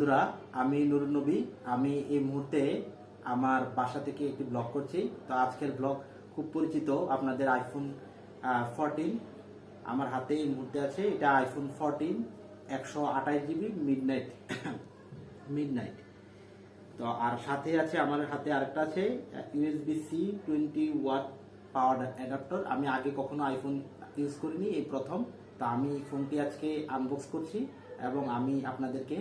বন্ধুরা, আমি নুরুন নবী আমি এই মুহূর্তে আমার বাসা থেকে একটি ব্লগ করছি। তো আজকের ব্লগ খুব পরিচিত আপনাদের আইফোন ফোরটিন আমার হাতে এই মুহূর্তে আছে, এটা আইফোন ফোরটিন একশো আঠাশ GB midnight midnight তো আর সাথে আছে, আমার হাতে আরেকটা আছে USB C twenty watt power adapter আমি আগে কখনো আইফোন ইউজ করিনি, এই প্রথম। তো আমি ফোনটি আজকে আনবক্স করছি এবং আমি আপনাদেরকে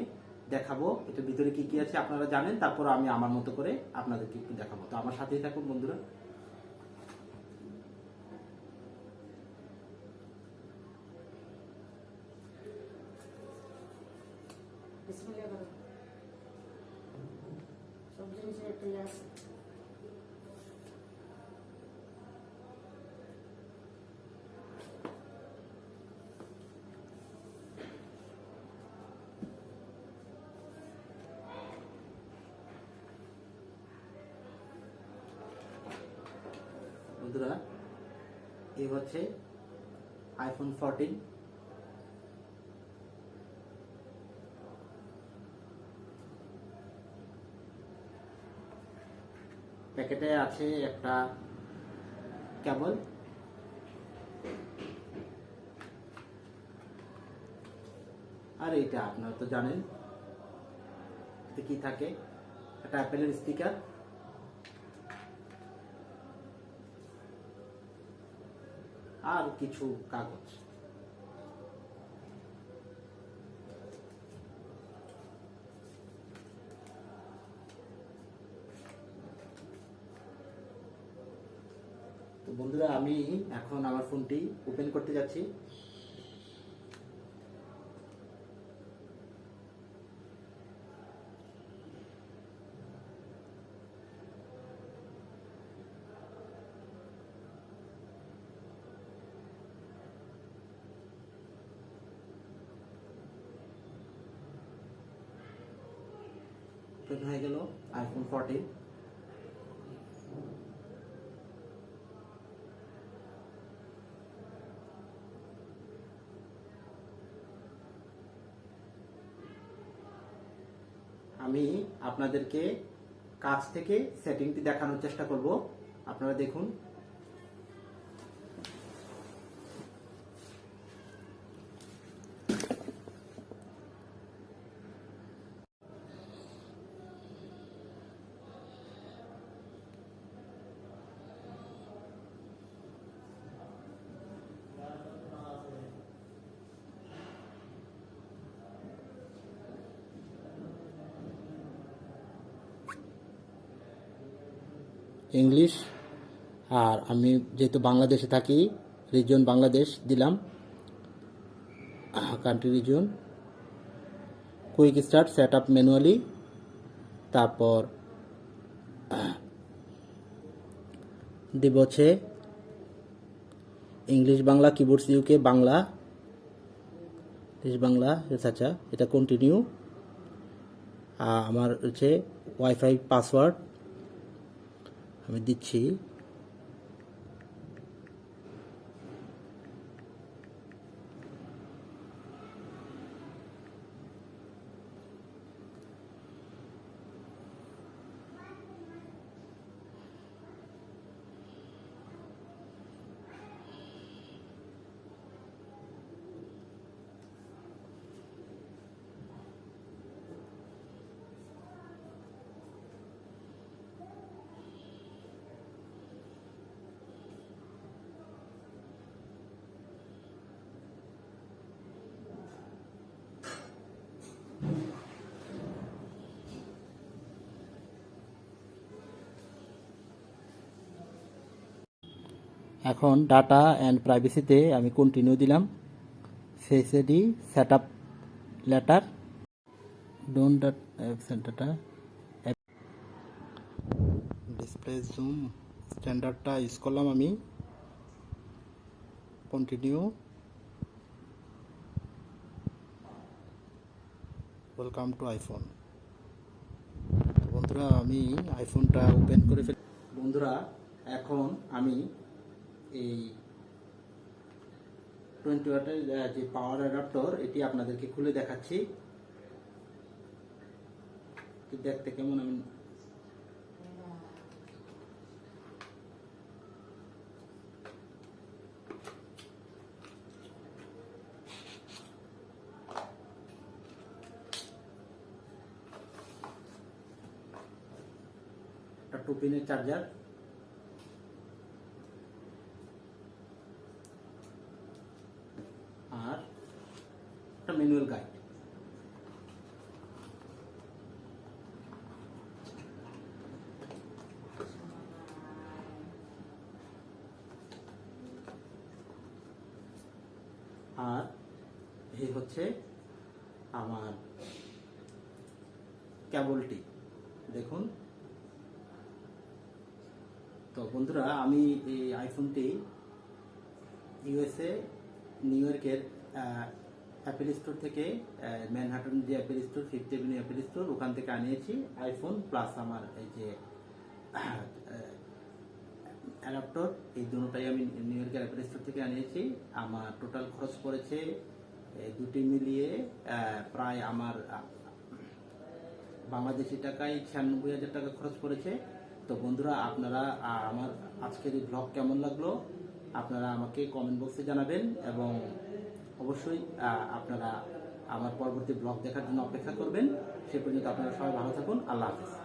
দেখাবো। এটা ভিতরে কি কি আছে আপনারা জানেন, তারপর আমি আমার মতো করে আপনাদেরকে একটু দেখাবো। তো আমার সাথেই থাকুন বন্ধুরা। সব জিনিসের একটা বন্ধুরা এই হচ্ছে আইফোন ফোরটিন প্যাকেটে আছে একটা কেবল। আর এইটা আপনারা তো জানেন কি থাকে? একটা অ্যাপেলের স্টিকার আর কিছু কাগজ। তো বন্ধুরা আমি এখন আমার ফোনটি ওপেন করতে যাচ্ছি। ওপেন হয়ে গেল আইফোন ফোরটিন আমি আপনাদেরকে কাছ থেকে সেটিংটি দেখানোর চেষ্টা করব। আপনারা দেখুন ইংলিশ আর আমি যেহেতু বাংলাদেশে থাকি রিজন বাংলাদেশ দিলাম country region quick start set up manually তারপর দিব হচ্ছে English Bangla keyboards UK Bangla English Bangla আচ্ছা এটা কন্টিনিউ আমার হচ্ছে ওয়াইফাই পাসওয়ার্ড আমি দিচ্ছি এখন ডাটা অ্যান্ড প্রাইভেসিতে আমি কন্টিনিউ দিলাম। Face ID set up later don't data display zoom স্ট্যান্ডার্ডটা use করলাম আমি। কন্টিনিউ ওয়েলকাম টু আইফোন বন্ধুরা, আমি আইফোনটা ওপেন করে ফেল। বন্ধুরা, এখন আমি এই টোয়েন্টি ওয়াটের যে পাওয়ার অ্যাডাপ্টর এটি আপনাদেরকে খুলে দেখাচ্ছি। দেখতে কেমন আমি একটা টু চার্জার আর একটা ম্যানুয়াল গাইড আর এই হচ্ছে আমার কেবলটি দেখুন। তো বন্ধুরা, আমি এই আইফোনটি ইউএসএ নিউ ইয়র্কের অ্যাপেল স্টোর থেকে ম্যানহাটন যে Apple store fifth avenue Apple store ওখান থেকে আনিয়েছি আইফোন প্লাস আমার এই যে অ্যাডাপ্টর এই দুটোটাই আমি নিউ ইয়র্কের অ্যাপেল স্টোর থেকে আনিয়েছি। আমার টোটাল খরচ পড়েছে দুটি মিলিয়ে প্রায় আমার, বাংলাদেশি টাকায় ছিয়ানব্বই হাজার টাকা খরচ পড়েছে। তো বন্ধুরা, আপনারা আমার আজকের এই ব্লগ কেমন লাগল? আপনারা আমাকে কমেন্ট বক্সে জানাবেন এবং অবশ্যই আপনারা আমার পরবর্তী ব্লগ দেখার জন্য অপেক্ষা করবেন। সে পর্যন্ত আপনারা সবাই ভালো থাকুন। আল্লাহ হাফিজ।